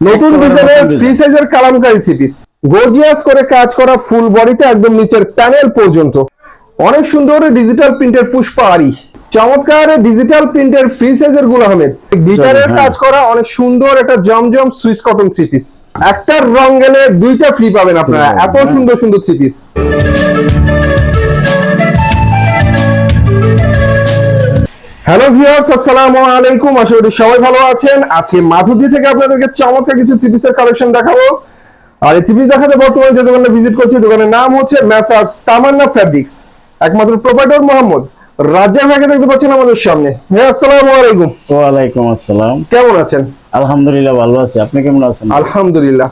নতুন নতুন ফ্রি সাইজের কালামকারী থ্রি পিস গর্জিয়াস করে কাজ করা ফুল বডিতে একদম নিচের প্যানেল পর্যন্ত। অনেক সুন্দর ডিজিটাল প্রিন্টের পুষ্প আরি চমৎকার ডিজিটাল প্রিন্টের ফ্রি সাইজের গুল আহমেদ গিটারের। কাজ করা অনেক সুন্দর একটা Zamzam Swiss cotton three piece একটার রং গেলে দুইটা ফ্রি পাবেন আপনারা। এত। সুন্দর সুন্দর থ্রি পিস হ্যালো ভিউয়ার্স আসসালামু আলাইকুম। আশা করি সবাই ভালো আছেন। আজকে মাধুরী থেকে আপনাদেরকে চমৎকার কিছু থ্রি পিসের কালেকশন দেখাবো। আর এই থ্রি পিস দেখাতে বর্তমানে যে দোকানে ভিজিট করছি দোকানের নাম হচ্ছে ম্যাসার্স তামান্না ফ্যাব্রিক্স একমাত্র প্রোপাইটর মোহাম্মদ রাজ্জাক ভাইকে দেখতে পাচ্ছেন আমাদের সামনে। হ্যাঁ আসসালামু আলাইকুম। ওয়ালাইকুম আসসালাম। কেমন আছেন? আলহামদুলিল্লাহ ভালো আছি। আপনি কেমন আছেন? আলহামদুলিল্লাহ।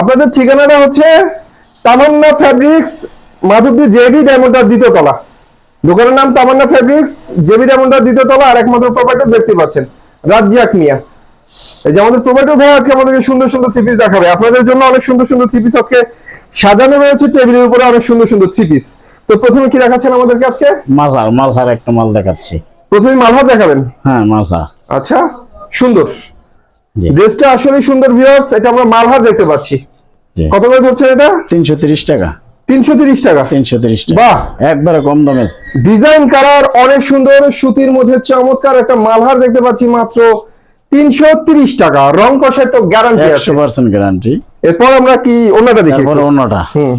আপনাদের ঠিকানাটা হচ্ছে তামান্না ফ্যাব্রিক্স মাধবদী জেবি ডায়মন্ডার দ্বিতীয় তলা। দোকানের নাম তামান্না ফ্যাব্রিক্স জেবি ডায়মন্ডার দ্বিতীয় তলা আর একমাত্র প্রোপাইটর দেখতে পাচ্ছেন রাজ্জাক মিয়া। এই যে আমাদের প্রোপাইটর ভাই আজকে আমাদেরকে সুন্দর সুন্দর থ্রি পিস দেখাবে। আপনাদের জন্য অনেক সুন্দর সুন্দর থ্রি পিস আজকে সাজানো রয়েছে টেবিলের উপরে অনেক সুন্দর সুন্দর থ্রি পিস তো প্রথমে কি দেখাচ্ছেন আমাদেরকে আজকে? মালহার মালহার একটা মাল দেখাচ্ছি। প্রথমে মালহার দেখাবেন? হ্যাঁ মালহার। আচ্ছা সুন্দর। ড্রেসটা আসলে সুন্দর ভিউয়ার্স এটা আমরা মালহার দেখতে পাচ্ছি। কত করে হচ্ছে এটা? তিনশো তিরিশ টাকা। তিনশো তিরিশ টাকা। তিনশো তিরিশ টাকা। বাহ! একবারে কম দামে। ডিজাইন কালার অনেক সুন্দর সুতির মধ্যে চমৎকার একটা মালহার দেখতে পাচ্ছি মাত্র তিনশো তিরিশ টাকা। রং কষার তো গ্যারান্টি আছে। গ্যারান্টি এরপর আমরা কি অন্যটা দেখি তারপরে অন্যটা। হুম।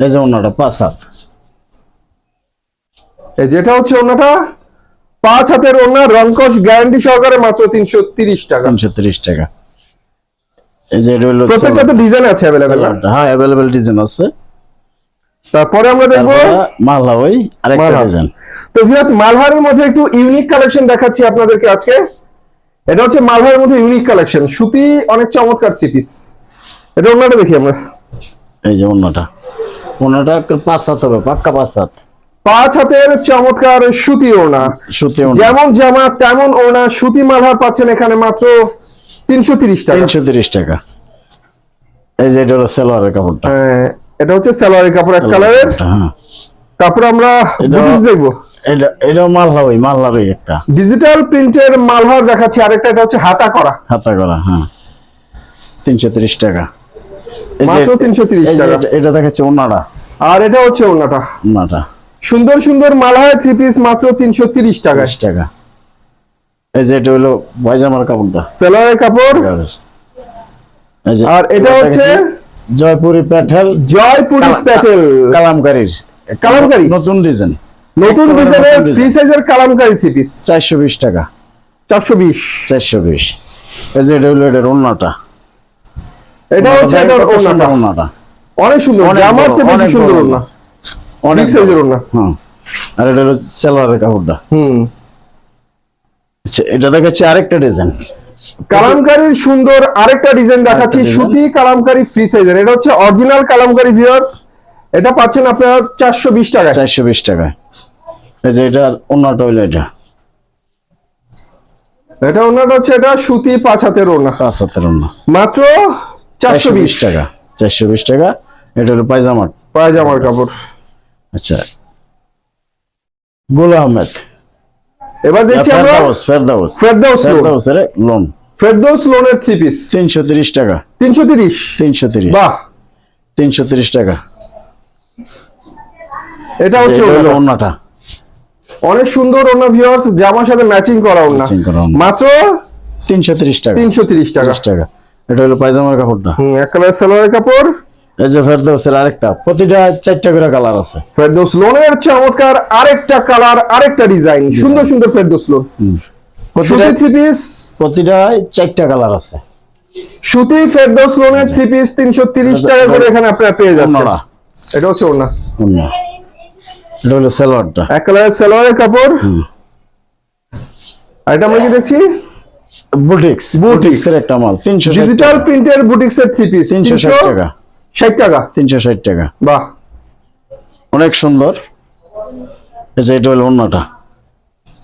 এই যে অন্যটা পাঁচ হাত। এই যেটা হচ্ছে অন্যটা পাঁচ হাতের অন্য রং কষ গ্যারান্টি সহকারে মাত্র তিনশো তিরিশ টাকা। তিনশো তিরিশ টাকা। এই যে প্রত্যেকটা তো ডিজাইন আছে সালোয়ারটা। হ্যাঁ অ্যাভেলেবেল ডিজাইন আছে। তারপরে আমরা দেখব মালহা ওই আরেকটা। ডিজাইন তো ভিউয়ার্স মালহারের মধ্যে একটু ইউনিক কালেকশন দেখাচ্ছি আপনাদেরকে আজকে। এটা হচ্ছে মালহারের মধ্যে ইউনিক কালেকশন সুতি অনেক চমৎকার থ্রি পিস এটা অন্যটা দেখি আমরা। এই যে অন্যটা। অন্যটা পাঁচ হাত হবে পাক্কা পাঁচ হাত পাঁচ হাতের চমৎকার সুতি ওনা সুতি যেমন জামা তেমন ওনা সুতি মালহার পাচ্ছেন এখানে মাত্র তিনশো তিরিশ টাকা। তিনশো তিরিশ টাকা। এই যে এটা হলো সেলোয়ারের কাপড়টা। হ্যাঁ, এটা হচ্ছে সালোয়ারের কাপড় এক কালারের হ্যাঁ। তারপর আমরা বুটিক্স দেখব। এটা মালহা মালহার একটা। ডিজিটাল প্রিন্টের মালহার দেখাচ্ছি আরেকটা এটা হচ্ছে হাতা করা। হাতা করা হ্যাঁ। তিনশো তিরিশ টাকা। মাত্র তিনশো তিরিশ টাকা। এটা- দেখাচ্ছে ওনারা আর এটা হচ্ছে ওড়নাটা ওনাটা সুন্দর সুন্দর মালহার থ্রি পিস মাত্র তিনশো তিরিশ টাকা। টাকা। এই যে এটা হলো পায়জামার কাপড়টা। সেলারের কাপড়। আর এটা হচ্ছে জয়পুরি প্যাটেল। জয়পুরি প্যাটেল। কালামকারীর। কালামকারী? নতুন ডিজাইন। নতুন ডিজাইনের ফ্রি সাইজের কালামকারী থ্রি পিস চারশো বিশ টাকা। চারশো বিশ। চারশো বিশ। এই যে এটা হলো এটার ওনাটা এটা হচ্ছে এটার ওড়নাটা। ওনাটা অনেক সুন্দর। জামার চেয়ে বেশি অনেক সুন্দর। ওড়না। অনেক সাইজের ওড়না। হ্যাঁ আর এটা হলো সেলোয়ারের কাপড়টা। হুম। আচ্ছা এটা দেখাচ্ছে আরেকটা ডিজাইন। কালামকারীর সুন্দর আরেকটা ডিজাইন দেখাচ্ছি সুতি কালামকারী ফ্রি সাইজের এটা হচ্ছে অরিজিনাল কালামকারী ভিউয়ার্স এটা পাচ্ছেন আপনারা চারশো বিশ টাকায়। চারশো বিশ টাকায়। এই যে এটা অন্যটা হইল এটা। এটা হচ্ছে এটা সুতি পাঁচ হাতের ওড়না। পাঁচ হাতের অন্য মাত্র চারশো বিশ। টাকা। চারশো বিশ টাকা। এটা হলো পায়জামার। পায়জামার কাপড়। আচ্ছা। গুল আহমেদ। এবার দেখছি আমরা ফেরদাউস ফেরদাউস ফেরদৌস লোন ফেরদৌস লোনের থ্রি পিস তিনশো তিরিশ টাকা। তিনশো তিরিশ? তিনশো তিরিশ। বাহ। তিনশো তিরিশ টাকা। এটা হচ্ছে। অন্যটা অনেক সুন্দর ওনা ভিউয়ার্স জামার সাথে ম্যাচিং করা ওনা Matching করা মাত্র তিনশো তিরিশ টাকা। তিনশো তিরিশ টাকা। টাকা। এটা হলো পায়জামার কাপড়টা। হুম এক কালার সালোয়ারের কাপড়। এই যে ফেরদাউসের আরেকটা প্রতিটা চারটা করে কালার আছে। ফেরদৌস লোনের চমৎকার আরেকটা কালার আরেকটা ডিজাইন সুন্দর সুন্দর ফেরদৌস লোন। প্রতিটা থ্রি পিস প্রতিটা চারটা কালার আছে। সুতি ফেরদৌস লোনের থ্রি পিস তিনশো তিরিশ টাকা করে এখানে আপনারা পেয়ে যাচ্ছেন। এটা হচ্ছে ওনা এটা হলো সালোয়ারটা। এক কালারের সালোয়ারের কাপড়। এটা আমরা কি দেখছি? বুটিক্স। Boutique। বুটিক্সের একটা মাল তিনশো ডিজিটাল প্রিন্টের বুটিক্স এর থ্রি পিস তিনশো টাকা। ষাট টাকা? তিনশো ষাট টাকা। বাহ। অনেক সুন্দর। এই যে এটা হলো অন্যটা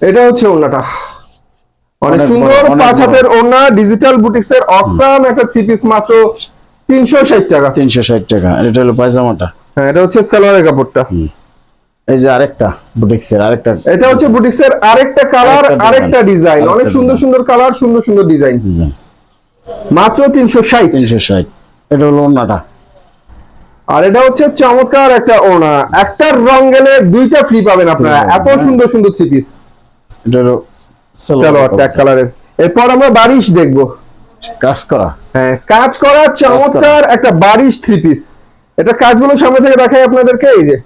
এটা হচ্ছে ওড়নাটা। অনেক সুন্দর পাঁচ হাতের ওড়না ডিজিটাল বুটিক্স এর অসাম একটা থ্রি পিস মাত্র তিনশো ষাট টাকা। তিনশো ষাট টাকা। এটা হলো পায়জামাটা। হ্যাঁ এটা হচ্ছে সালোয়ারের কাপড়টা। এই যে আরেকটা বুটিক্সের আরেকটা এটা হচ্ছে বুটিক্স এর আরেকটা কালার আরেকটা ডিজাইন অনেক সুন্দর সুন্দর কালার সুন্দর সুন্দর ডিজাইন ডিজাইন মাত্র তিনশো ষাট। তিনশো ষাট। এটা হলো অন্যটা আর এটা হচ্ছে চমৎকার একটা ওনা একটা রং গেলে দুইটা ফ্রি পাবেন আপনারা। এত সুন্দর সুন্দর থ্রি পিস এটা হলো সালোয়ার ট্যাগ কালারের এরপর আমরা বারিশ দেখব। কাজ করা। হ্যাঁ কাজ করা চমৎকার একটা বারিশ থ্রি পিস এটা কাজগুলো সামনে থেকে দেখাই আপনাদেরকে এই যে।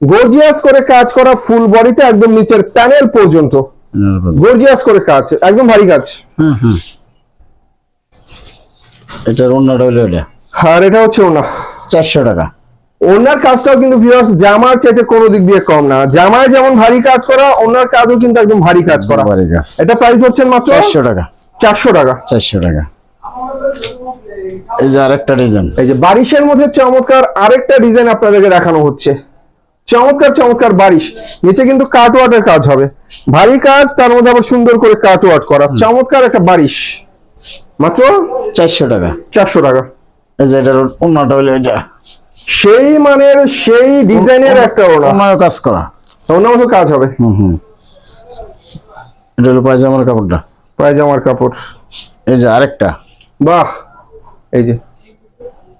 গর্জিয়াস করে কাজ করা ফুল বডিতে একদম নিচের প্যানেল পর্যন্ত। গর্জিয়াস করে কাজ একদম ভারী কাজ। হুম হুম। এটার এটা। আর এটা হচ্ছে ওনা চারশো টাকা। ওনার কাজটাও কিন্তু ভিউয়ার্স জামার চাইতে কোনো দিক দিয়ে কম না। জামায় যেমন ভারী কাজ করা ওনার কাজও কিন্তু একদম ভারী কাজ করা। বাড়ি গাছ এটা প্রাইস হচ্ছেন মাত্র চারশো টাকা। চারশো টাকা। চারশো টাকা। এই যে আরেকটা ডিজাইন এই যে বারিশের মধ্যে চমৎকার আরেকটা ডিজাইন আপনাদেরকে দেখানো হচ্ছে। চমৎকার চমৎকার বারিশ। নিচে কিন্তু কাটওয়ার্টের কাজ হবে। ভারী কাজ তার মধ্যে আবার সুন্দর করে কাটওয়ার্ট করা। চমৎকার একটা বারিশ। মাত্র চারশো টাকা। চারশো টাকা। এটার অন্যটা হলো এটা। সেই মানের সেই ডিজাইনের একটা ওনা অন্যায় কাজ করা। অন্য মতো কাজ হবে। হুম হুম। এটা হলো পায়জামার কাপড়টা। পায়জামার কাপড়। এই যে আরেকটা। বাহ! এই যে।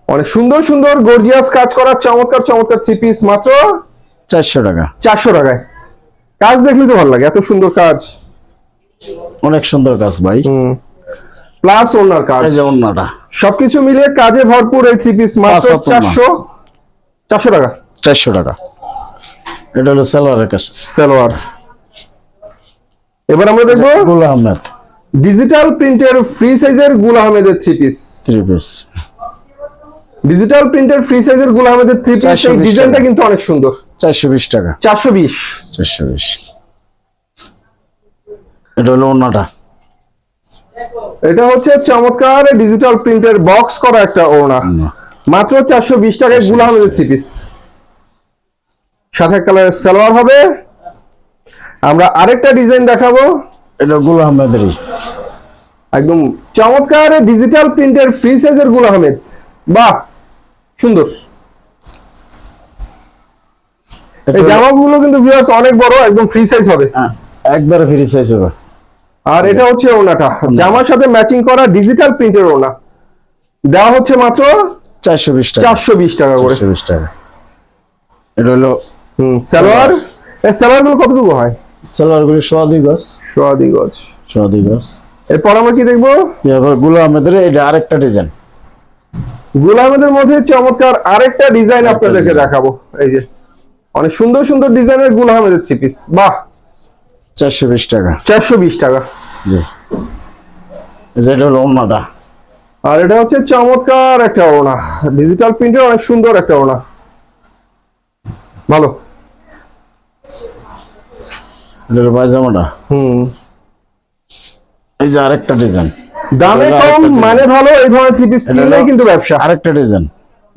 অনেক সুন্দর সুন্দর গর্জিয়াস কাজ করা চমৎকার চমৎকার থ্রি পিস মাত্র চারশো টাকা। চারশো টাকায়। কাজ দেখলে তো ভালো লাগে এত সুন্দর কাজ। অনেক সুন্দর কাজ ভাই। হুম। প্লাস ওনার কাজ এই যে অন্যটা সবকিছু মিলিয়ে কাজে ভরপুর এই থ্রি পিস মাত্র পাঁচ হাত ওড়না। চারশো চারশো টাকা। চারশো টাকা। এটা হলো সালোয়ারের কাজ সালোয়ার এবার আমরা দেখব গুল আহমেদ। ডিজিটাল প্রিন্টের ফ্রি সাইজের গুল আহমেদের three piece three piece digital প্রিন্টের ফ্রি সাইজের গুল আহমেদের থ্রি পিস এই ডিজাইনটা কিন্তু অনেক সুন্দর। চারশো বিশ টাকা। চারশো বিশ। চারশো বিশ। এটা হলো অন্যটা এটা হচ্ছে চমৎকার ডিজিটাল প্রিন্টের বক্স করা একটা ওড়না। মাত্র চারশো বিশ টাকায় গুল আহমেদের থ্রি পিস সাথে কালারের সালোয়ার হবে। আমরা আরেকটা ডিজাইন দেখাবো। এটা গুল আহমেদেরই একদম চমৎকার ডিজিটাল প্রিন্টের ফ্রি সাইজের গুল আহমেদ বাহ সুন্দর। এই জামাগুলো কিন্তু ভিউয়ার্স অনেক বড় একদম ফ্রি সাইজ হবে। হ্যাঁ, একবারে ফ্রি সাইজ হবে। আর এটা হচ্ছে ওনাটা জামার সাথে ম্যাচিং করা ডিজিটাল প্রিন্টের ওনা দেওয়া হচ্ছে মাত্র চারশো বিশ টাকা। চারশো বিশ টাকা করে। বিশ টাকা। এটা হলো হুম সালোয়ার। সালোয়ারগুলো কতটুকু হয়? সালোয়ারগুলি সোয়া দুই গজ। সোয়াদি গজ। সোয়া দুই গজ। এরপর আমরা কি দেখব? এবার গুল এটা আরেকটা ডিজাইন গুলামেদের মধ্যে চমৎকার আরেকটা ডিজাইন আপনাদেরকে দেখাবো। এই যে অনেক সুন্দর সুন্দর ডিজাইনের গুল থ্রি পিস বাহ! চারশো বিশ টাকা। চারশো বিশ টাকা। জি। এই হলো অন্যটা আর এটা হচ্ছে চমৎকার একটা ওড়না। ডিজিটাল প্রিন্টের অনেক সুন্দর একটা ওড়না। ভালো। এটা হলো পায়জামাটা। হুম। এই যে আরেকটা ডিজাইন দামে কম মানে ভালো এই ধরনের থ্রি পিস এটা কিনলেই কিন্তু ব্যবসা। আরেকটা ডিজাইন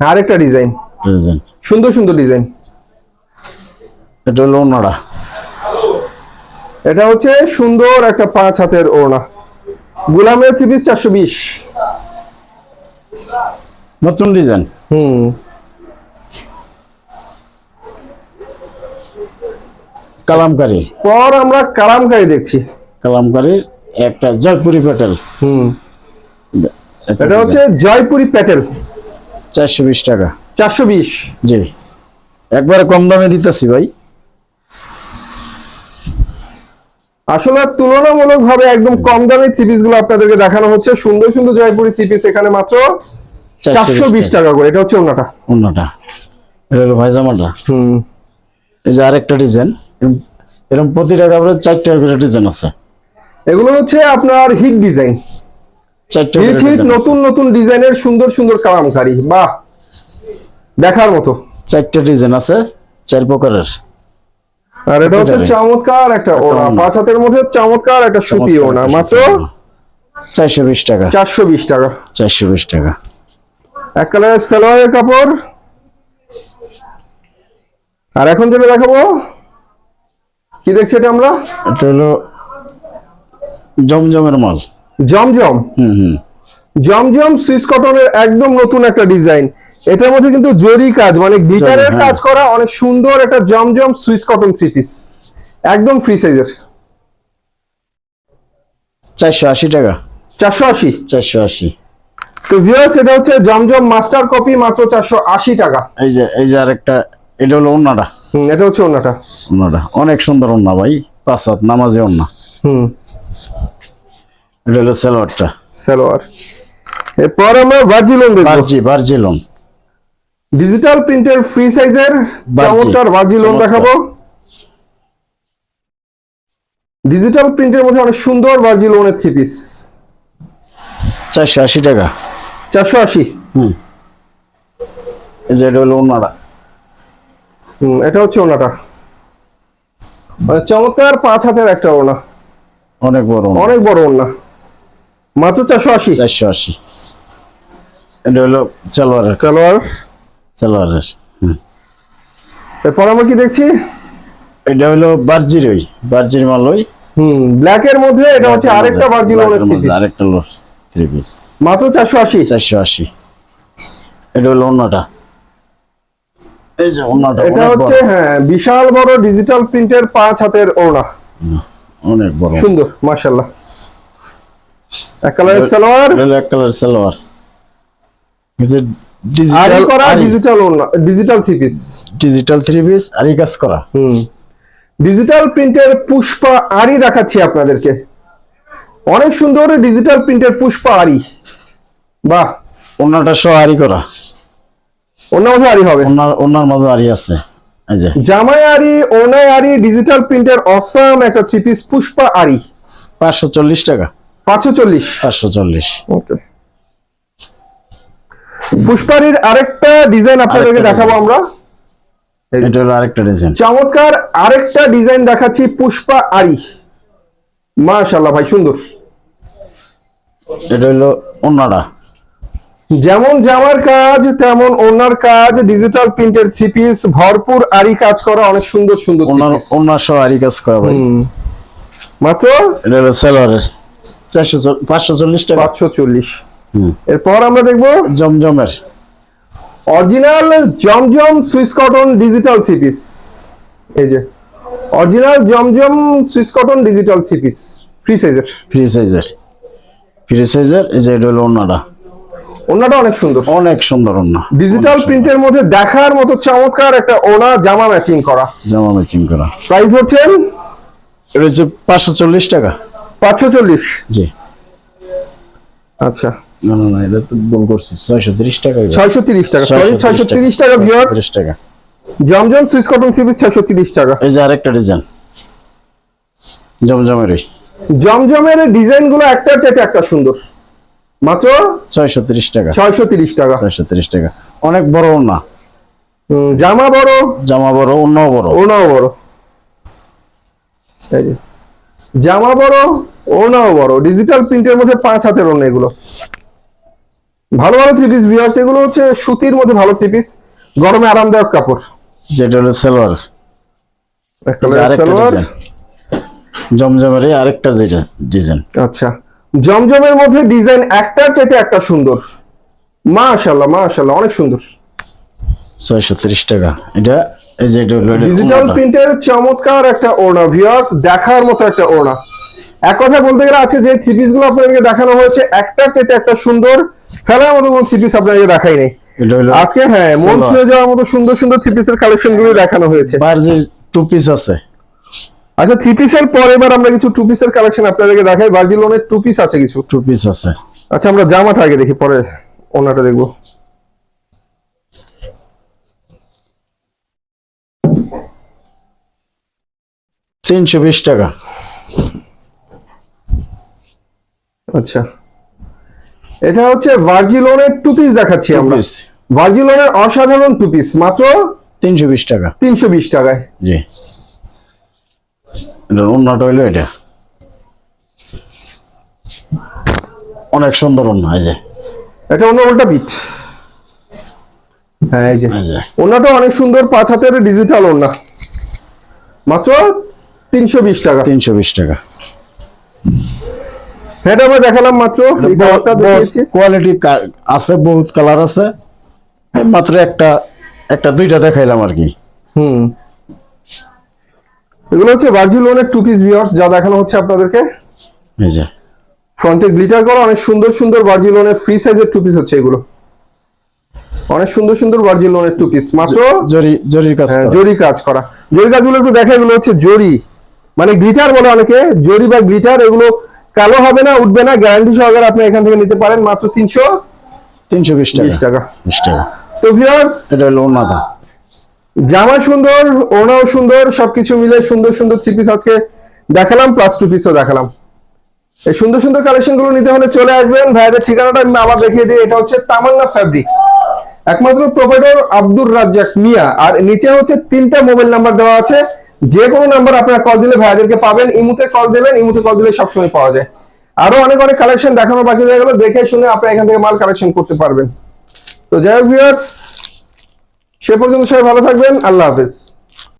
আরেকটা ডিজাইন ডিজাইন সুন্দর সুন্দর ডিজাইন এটা হলো অন্যটা এটা হচ্ছে সুন্দর একটা পাঁচ হাতের ওড়না। গুলামের থ্রি পিস চারশো বিশ। নতুন ডিজাইন। হুম। কালামকারী। পর আমরা কালামকারী দেখছি। কালামকারীর একটা জয়পুরি প্যাটেল। হুম। এটা হচ্ছে জয়পুরি প্যাটেল। চারশো বিশ টাকা। চারশো বিশ। জি। একবারে কম দামে দিতেছি ভাই। আসলে তুলনামূলক ভাবে একদম কম দামে থ্রি পিসগুলো আপনাদেরকে দেখানো হচ্ছে। সুন্দর সুন্দর জয়পুরি চিপিস এখানে মাত্র চারশো বিশ টাকা। করে। এটা হচ্ছে অন্যটা। অন্যটা। এটা হলো ভাইজামাটা হুম। এই যে আরেকটা ডিজাইন। এরকম প্রতিটা কাপড়ে চারটা করে ডিজাইন আছে। এগুলো হচ্ছে আপনার হিট ডিজাইন। চারটা হিট হিট নতুন নতুন ডিজাইনের সুন্দর সুন্দর কালামকারি। বাহ! দেখার মতো। চারটা ডিজাইন আছে চার প্রকারের। আর এটা হচ্ছে। চমৎকার একটা ওড়না। পাঁচ হাতের মধ্যে চমৎকার একটা সুতি ওড়না। মাত্র চারশো বিশ টাকা। চারশো বিশ টাকা। চারশো বিশ টাকা। এক কালারের সালোয়ারের কাপড়। আর এখন যেটা দেখাবো কি দেখছি এটা আমরা? এটা হলো জমজমের মাল। জমজম। হুম হুম। জমজম সুইস কটনের একদম নতুন একটা ডিজাইন। এটার মধ্যে কিন্তু জরি কাজ মানে গিটারের হ্যাঁ। কাজ করা অনেক সুন্দর একটা Zamzam Swiss cotton three piece একদম ফ্রি সাইজের চারশো আশি টাকা। চারশো আশি? চারশো আশি। তো ভিউয়ার্স এটা হচ্ছে জমজম মাস্টার কপি মাত্র চারশো আশি টাকা। এই যে এই যে আরেকটা এটা হলো অন্যটা হুম এটা হচ্ছে ওনাটা অন্যটা অনেক সুন্দর অন্য ভাই পাঁচ হাত নামাজে অন্য হুম। এটা হলো সেলোয়ারটা। সালোয়ার। এরপর আমরা ভার্জিলন দেখব। বার্জি বার্জি লোন ডিজিটাল প্রিন্টের ফ্রি সাইজের। চমৎকার ভার্জিলন চমৎকার। দেখাবো। ডিজিটাল প্রিন্টের মধ্যে অনেক সুন্দর ভার্জিলনের থ্রি পিস চারশো আশি টাকা। চারশো আশি। হুম। যে এটা হলো অন্যটা হুম এটা হচ্ছে ওনাটা। মানে চমৎকার পাঁচ হাতের একটা ওনা। অনেক বড় অনেক বড় ওনা। মাত্র চারশো আশি। চারশো আশি। এটা হলো সালোয়ারের। সালোয়ার। সালোয়ারের এরপর আমরা কি দেখছি? এটা হলো বার্জির ওই বার্জির মাল ওই। হুম ব্ল্যাক এর মধ্যে এটা হচ্ছে আরেকটা পিস আরেকটা লোর থ্রি পিস মাত্র চারশো আশি। চারশো আশি। এটা হলো অন্যটা। এই যে অন্যটা এটা হচ্ছে হ্যাঁ বিশাল বড় ডিজিটাল প্রিন্টের পাঁচ হাতের ওনা অনেক বড়। সুন্দর মাশাল্লাহ এক কালারের সালোয়ার। এক কালার সালোয়ার। ডিজিটাল করা digital digital three piece digital three piece আরি কাজ করা। হুম। ডিজিটাল প্রিন্টের পুষ্পা আরি দেখাচ্ছি আপনাদেরকে। অনেক সুন্দর ডিজিটাল প্রিন্টের পুষ্পা আরি বাহ। অন্যটা সহ আরি করা। অন্য মধ্যে আরি হবে। ওনার ওনার মাঝে আরি আছে। জামাই আরি ওনাই আরি ডিজিটাল প্রিন্টের অসাম একটা থ্রি পিস পুষ্পা আরি পাঁচশো চল্লিশ টাকা। পাঁচশো চল্লিশ। পাঁচশো চল্লিশ। ওকে পুষ্পারির আরেকটা ডিজাইন আপনাদেরকে দেখাবো আমরা। এটা হলো আরেকটা ডিজাইন চমৎকার আরেকটা ডিজাইন দেখাচ্ছি পুষ্পা আরি। মাশাল্লাহ ভাই সুন্দর। এটা হলো অন্যটা যেমন জামার কাজ তেমন ওনার কাজ ডিজিটাল প্রিন্টের থ্রি পিস ভরপুর আরি কাজ করা অনেক সুন্দর সুন্দর ওনার। ওনার সহ আরি কাজ করা ভাই। হুম। মাত্র? এটা হলো সালোয়ারের। চারশো পাঁচশো চল্লিশ টাকা। পাঁচশো চল্লিশ। এরপর আমরা দেখব জমজমের। Original Zamzam Swiss cotton digital three piece এই যে original Zamzam Swiss cotton digital three piece free সাইজের ফ্রি সাইজের ফ্রি সাইজের এই যে এটা হলো অন্যটা ওনাটা অনেক সুন্দর। অনেক সুন্দর অন্য ডিজিটাল প্রিন্টের মধ্যে দেখার মতো চমৎকার একটা ওনা জামা ম্যাচিং করা। জামা ম্যাচিং করা। প্রাইস হচ্ছেন এটা হচ্ছে পাঁচশো চল্লিশ টাকা। পাঁচশো চল্লিশ। জি। আচ্ছা। না না না এটা তো ভুল করছি। ছয়শো তিরিশ টাকা ছয়শো তিরিশ টাকা সরি ছয়শো তিরিশ টাকা ভিউয়ার্স তিরিশ টাকা Zamzam Swiss cotton three piece ছয়শো তিরিশ টাকা। এই যে আরেকটা ডিজাইন জমজমের জমজমের একটার চাইতে একটা সুন্দর। মাত্র? ছয়শো তিরিশ টাকা। ছয়শো তিরিশ টাকা। ছয়শো তিরিশ টাকা। অনেক বড় হুম, জামা বড়? জামা বড় অন্যও বড়। ওনাও বড়। জামা বড় ওনাও বড়। ডিজিটাল প্রিন্টের মধ্যে পাঁচ হাতের ওনা এগুলো। ভালো ভালো থ্রি পিস ভিউয়ার্স এগুলো হচ্ছে সুতির মধ্যে ভালো থ্রি পিস গরমে আরামদায়ক কাপড়। যেটা হলো সালোয়ার। জমজমের আরেকটা যেটা ডিজাইন আচ্ছা। জমজমের মধ্যে ডিজাইন একটার চাইতে একটা সুন্দর। মাশাল্লাহ মাশাল্লাহ অনেক সুন্দর। ছয়শো তিরিশ টাকা। এটা এই যে এটা ডিজিটাল। প্রিন্টের চমৎকার একটা ওড়না ভিউয়ার্স দেখার মতো একটা ওড়না। এক কথা বলতে গেলে আছে যে থ্রি পিসগুলো আপনাদেরকে দেখানো হয়েছে একটার চাইতে একটা সুন্দর ফেলার মতো কোনো থ্রি পিস আপনাদেরকে দেখাই নেই আজকে হ্যাঁ মন। ছুঁয়ে যাওয়ার মতো সুন্দর সুন্দর থ্রি পিসের কালেকশনগুলো দেখানো হয়েছে। বার্জির টু পিস আছে। আচ্ছা থ্রি পিসের পর এবার আমরা কিছু টু পিসের কালেকশন আপনাদেরকে দেখাই। ভার্জিলনের টু পিস আছে কিছু। টু পিস আছে। আচ্ছা আমরা জামাটা আগে দেখি পরে ওনাটা দেখব। তিনশো বিশ টাকা। আচ্ছা। এটা হচ্ছে ভার্জিলনের টু পিস দেখাচ্ছি আমরা। ভার্জিলনের অসাধারণ টু পিস মাত্র তিনশো বিশ টাকা। তিনশো বিশ টাকায়। জি। অন্যটা হইল এটা। অনেক সুন্দর অন্য এই যে। এটা অন্য উল্টা পিঠ হ্যাঁ এই যে। ওনাটা অনেক সুন্দর পাঁচ হাতের ডিজিটাল ওনা মাত্র তিনশো বিশ টাকা। তিনশো বিশ টাকা। এটা আমরা দেখালাম মাত্র। কোয়ালিটি আছে বহুত কালার আছে। মাত্র একটা একটা দুইটা দেখাইলাম আর কি। হুম। এগুলো হচ্ছে ভার্জিলনের টু পিস ভিউয়ার্স যা দেখানো হচ্ছে আপনাদেরকে। এই যে। ফ্রন্টে গ্লিটার করা অনেক সুন্দর সুন্দর ভার্জিলনের ফ্রি সাইজের টু পিস হচ্ছে এগুলো। অনেক সুন্দর সুন্দর ভার্জিলনের টু পিস মাত্র জরি জরির কাজ হ্যাঁ, জরি কাজ করা। জরি কাজগুলো একটু দেখা এগুলো হচ্ছে জরি। মানে গ্লিটার বলে অনেকে জরি বা গ্লিটার এগুলো কালো হবে না উঠবে না গ্যারান্টি সহকারে আপনি এখান থেকে নিতে পারেন মাত্র তিনশো তিনশো বিশ টাকা। টাকা। বিশ টাকা। তো ভিউয়ার্স এটা হলো ওনাদা জামা সুন্দর ওড়নাও সুন্দর সবকিছু মিলে সুন্দর সুন্দর থ্রি পিস আজকে দেখালাম প্লাস টু পিসও দেখালাম। এই সুন্দর সুন্দর কালেকশনগুলো নিতে হলে চলে আসবেন। ভাইদের ঠিকানাটা আমি আবার দেখিয়ে দিই এটা হচ্ছে তামান্না ফ্যাব্রিক্স একমাত্র প্রোভাইডার আব্দুর রাজ্জাক মিয়া আর নিচে হচ্ছে তিনটা মোবাইল নাম্বার দেওয়া আছে। যে কোনো নাম্বার আপনারা কল দিলে ভাইয়াদেরকে পাবেন। ইমুতে কল দেবেন, ইমুতে কল দিলে সবসময় পাওয়া যায়। আরও অনেক অনেক কালেকশন দেখানো বাকি রয়ে গেল। দেখে শুনে আপনারা এখান থেকে মাল কালেকশন করতে পারবেন। তো যাই হোক ভিউয়ার্স সে পর্যন্ত সবাই ভালো থাকবেন। আল্লাহ হাফেজ।